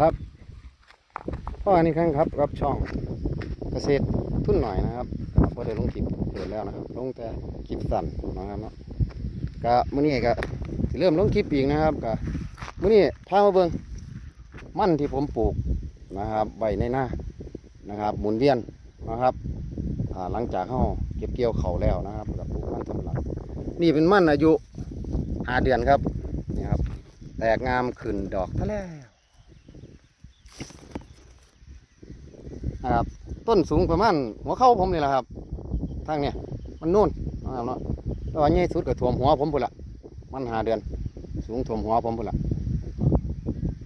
ครับพ่ออันนี้ครั้งครับรับช่องเกษตรทุ่นหน่อยนะครับพอได้ลงคลิปเปิดแล้วนะครับลงแต่คลิปสั้นนะครับเนาะก็มื้อนี้ก็สิเริ่มลงคลิปอีกนะครับก็มื้อนี้พามาเบิ่งมันที่ผมปลูกนะครับไว้ในหน้านะครับ หมุนเวียนนะครับหลังจากเฮาเก็บเกี่ยวเขาแล้วนะครับก็ปลูกมันสำหรับนี่เป็นมันอายุหาเดือนครับนี่ครับ แตกงามขึ้นดอกทะแล้ นะครับ ต้นสูงประมาณหัวเข่าผมนี่แหละครับทางเนี่ยมันนู่นนะครับเนาะแล้วอันใหญ่สุดก็ท่วมหัวผมพุ่นละมันหาเดือน สูงท่วมหัวผมพุ่นละ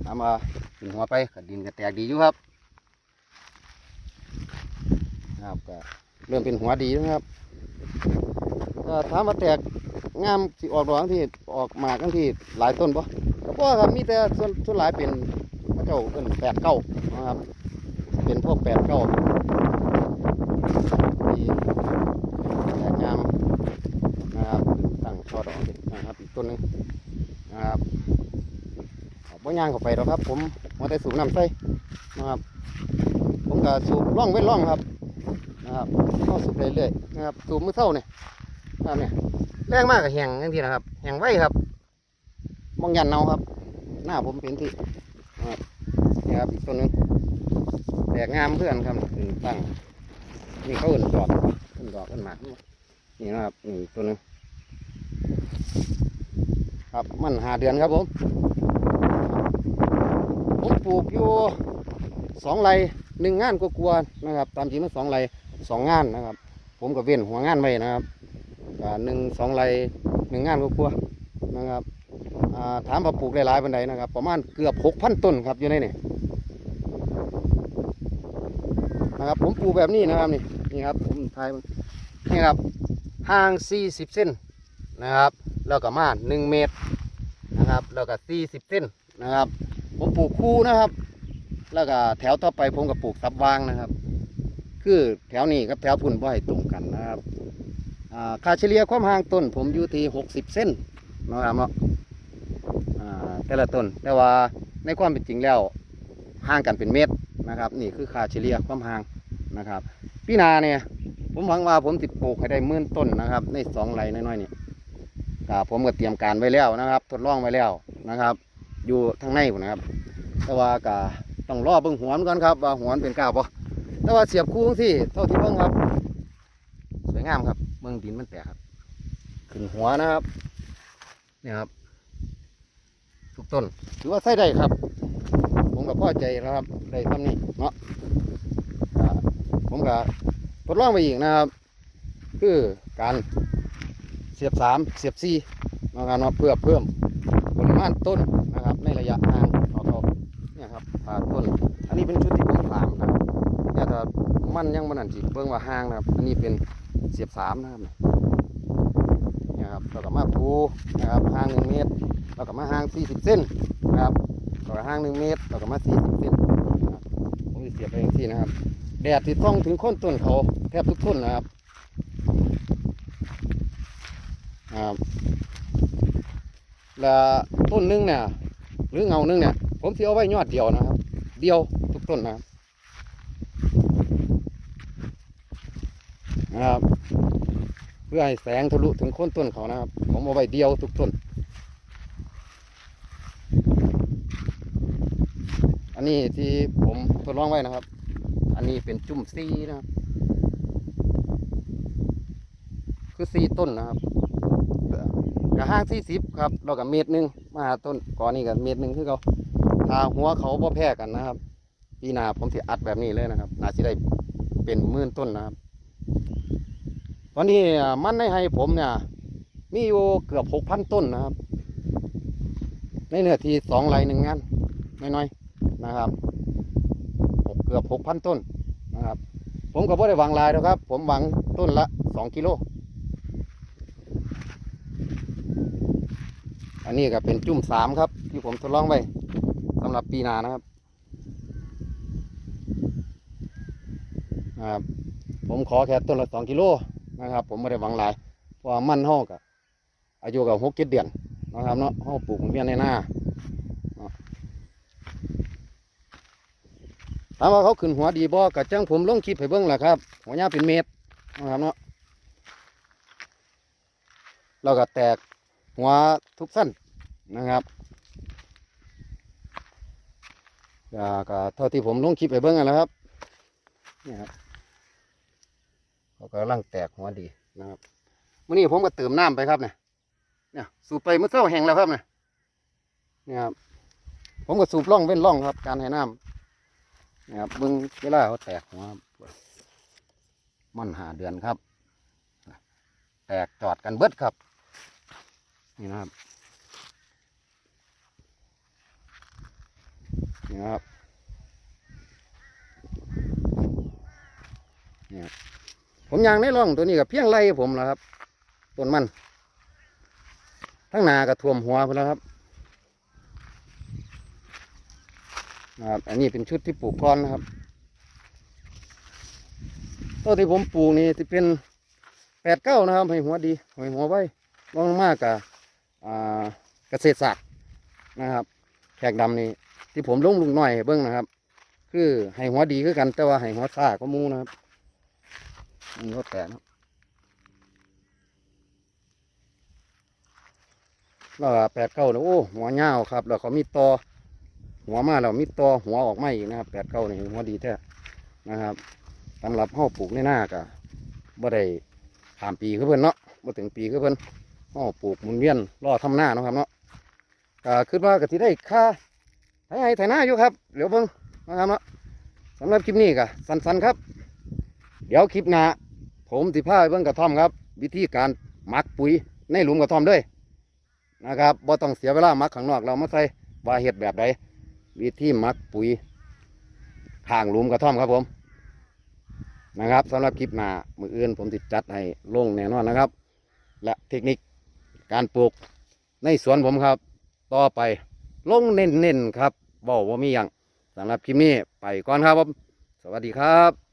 ทำมาขึ้นหัวไปดินก็แตกดีอยู่ครับครับก็เริ่มเป็นหัวดีนะครับก็ถามว่าแตกงามสิออกดอกที่ออกมากทั้งที่หลายต้นปะก็เพราะว่าครับมีแต่ส่วนส่วนหลายเป็นพระเจ้าเป็นแปดเก้านะครับ เป็นพวกแปดเก้าที่แตกงามนะครับตั้งช่อดอกนะครับอีกต้นหนึงนะครับบ่ย่างเข้าไปหรอกครับ ผมมาแต่สูบน้ำใส่นะครับ ผมก็สูบร่องเว้นร่องครับนะครับเข้าสูบเรื่อยๆนะครับสูบมือเท่าเนี่ยครับเนี่ยแรงมากกับแห้งอย่างที่นะครับแห้งไว้ครับมองยันเนาครับ หน้าผมเป็นที่นะครับนี่ครับอีกต้นหนึง แตกงามเพื่อนครับขึ้นตั้งนี่เขาเอื่นดอกเอื่นดอกเอื่นหมากนี่นะครับนี่ต้นหนึงครับมันหาเดือนครับผมผมปลูกอยู่สองไร่หนึ่งงานก็กลัวนะครับ ตามจริงมันสองไร่สองงานนะครับ ผมกับเว้นหัวงานไว้นะครับหนึ่งสองไร่หนึ่งงานก็กลัวนะครับถามว่าปลูกหลายๆปันใดนะครับ ประมาณเกือบหกพันต้นครับอยู่ในนี่ นะครับ ผมปลูกแบบนี้นะครับนี่นี่ครับผมถ่ายนี่ครับห่าง 40 เส้นนะครับแล้วก็มา1เมตรนะครับแล้วก็40 เส้นนะครับ ผมปลูกคู่นะครับ แล้วก็แถวต่อไปผมก็ปลูกซับวางนะครับ คือแถวนี้กับแถวพุ่นบ่ให้ตรงกันนะครับอ่าค่าเฉลี่ยความห่างต้น ผมอยู่ที่ 60 เส้นนะครับเนาะแต่ละต้นแต่ว่าในความเป็นจริงแล้วห่างกันเป็นเมตรนะครับ นี่คือค่าเฉลี่ยความห่าง นะครับพี่นาเนี่ย ผมหวังว่าผมติดปลูกให้ได้หมื่นต้นนะครับ ในสองไร่น้อยๆนี่ก็ผมก็เตรียมการไว้แล้วนะครับทดลองไว้แล้วนะครับ อยู่ทางในพุ่นะครับ แต่ว่าก็ต้องรอเบิ่งหัวมันก่อนครับ ว่าหัวนเป็นก้าวปะแต่ว่าเสียบคู่ที่เท่าที่เบิ่งครับ สวยงามครับเมืองดินมันแตกครับ ขึ้นหัวนะครับเนี่ยครับทุกต้นถือว่าใส่ได้ครับ ผมก็พอใจแล้วครับได้ทำนี่เนาะ ผมก็ทดลองไปอีกนะครับ คือการเสียบสามเสียบสี่นะครับเนาเพื่อเพิ่มปริมาณต้นนะครับ ในระยะห่างของเขาเนี่ยครับผ่าต้น อันนี้เป็นชุดที่ผมสามนะครับเนี่ยถ้ามันยังมันนั่นจิเบิ่งว่าห่างนะครับ อันนี้เป็นเสียบสามนะครับเนี่ยครับเราก็มาปูนะครับห่างหนึ่งเมตรเราก็มาห่าง40เส้นนะครับเราก็ห่าง1เมตรเราก็มา40เส้นนะครับผมจะเสียบไปอย่างที่นะครับ แดดที่ต้องถึงโคนต้นเขาแทบทุกต้นนะครับครับแล้วต้นหนึงเนี่ยหรือเงาหนึงเนี่ยผมสิเอาไว้ยอดเดียวนะครับ เดียวทุกต้นนะครับนะครับ เพื่อให้แสงทะลุถึงโคนต้นเขานะครับ ผมเอาไว้เดียวทุกต้น อันนี้ที่ผมทดลองไว้นะครับ นนี้เป็นจุ่มซีนะครับ คือซีต้นนะครับกระห้างสี่สิบครับเรากับเมตรหนึ่งมาหาต้นก่อนนี้กับเมตรหนึ่งคือเขาถ้าหัวเขาบ่แพ้กันนะครับปีหนาผมสิอัดแบบนี้เลยนะครับนาจะได้เป็นมื่นต้นนะครับ ตอนนี้มันในให้ผมเนี่ย มีอยู่เกือบหกพันต้นนะครับ ในเนื้อที่สองไร่หนึ่งงานน้อยๆนะครับหกเกือบหกพันต้น นะครับ ผมก็บ่ได้หวังลายหรอกครับ ผมหวังต้นละสองกิโล อันนี้ก็เป็นจุ่มสามครับ ที่ผมทดลองไว้สำหรับปีหนานะครับนะครับ ผมขอแค่ต้นละสองกิโลนะครับ ผมไม่ได้หวังลายเพราะมันห้อกะอายุกับหกเจ็ดเดือนนะครับเนาะห้อปลูกเมียนในหน้า ถามว่าเขาขึ้นหัวดีบ่กะจังผมลงคลิปให้เบิ่งแหละครับ หัวยาเป็นเมตรนะครับเนาะแล้วก็แตกหัวทุกสั้นนะครับก็ก็เท่าที่ผมลงคลิปให้เบิ่งนั่นแหละครับนี่ครับเขากำลังแตกหัวดีนะครับมื่อนี้ผมก็เติมน้ำไปครับเนี่ยเนี่ยสูบไปเมื่อเช้าแห้งแล้วครับเนี่ยนี่ครับผมก็สูบร่องเว้นร่องครับ การให้น้ำ นะครับเบิ่งเวลาเขาแตกหัวมันหาเดือนครับ แตกจอดกันเบิดครับ นี่นะครับนี่นะครับนี่ผมยางในร่องตัวนี้กับเพียงไรผมแล้วครับต้นมันทั้งหนากับท่วมหัวไปแล้วครับ นะครับ อันนี้เป็นชุดที่ปลูกก้อนนะครับต้นที่ผมปลูกนี่ที่เป็นแปดเก้านะครับให้หัวดีให้หัวไว้ลองมากกับเกษตรศาสตร์นะครับ แขกดำนี่ที่ผมลงลุงหน่อยให้เบิ้งนะครับ คือให้หัวดีคือกัน แต่ว่าให้หัวซ่าก็มูนะครับมันก็แตกนะแล้วแปดเก้าเนี่ยโอ้หัวเงาครับ แล้วเขามีตอ หัวมาแล้วมีตอหัวออกมาอีกนะครับแปดเก้านี่หัวดีแท้นะครับสำหรับห่อปลูกในหน้ากะบ่ได้ข้ามปีคือเพิ่นเนาะบ่ถึงปีคือเพิ่นห่อปลูกมุนเวียนรอทำหน้านะครับเนาะก็คิดว่าก็สิได้ค่าไถไห้ไถหน้าอยู่ครับเดี๋ยวเบิ่งนะครับเนาะสำหรับคลิปนี้ก็สั้นๆครับ เดี๋ยวคลิปหน้าผมสิพาเบิ่งกระท่อมครับ วิธีการหมักปุ๋ยในหลุมกระท่อมด้วยนะครับบ่ต้องเสียเวลาหมักข้างนอกเรามาใส่ว่าเฮ็ดแบบใด วิธีมักปุ๋ยข้างหลุมกระท่อมครับผม นะครับสำหรับคลิปหน้ามืออื่นผมติดจัดให้ลงแน่นอนนะครับ และเทคนิคการปลูกในสวนผมครับ ต่อไปลงเน้นๆครับบอกว่ามีอย่างสำหรับคลิปนี้ไปก่อนครับผม สวัสดีครับ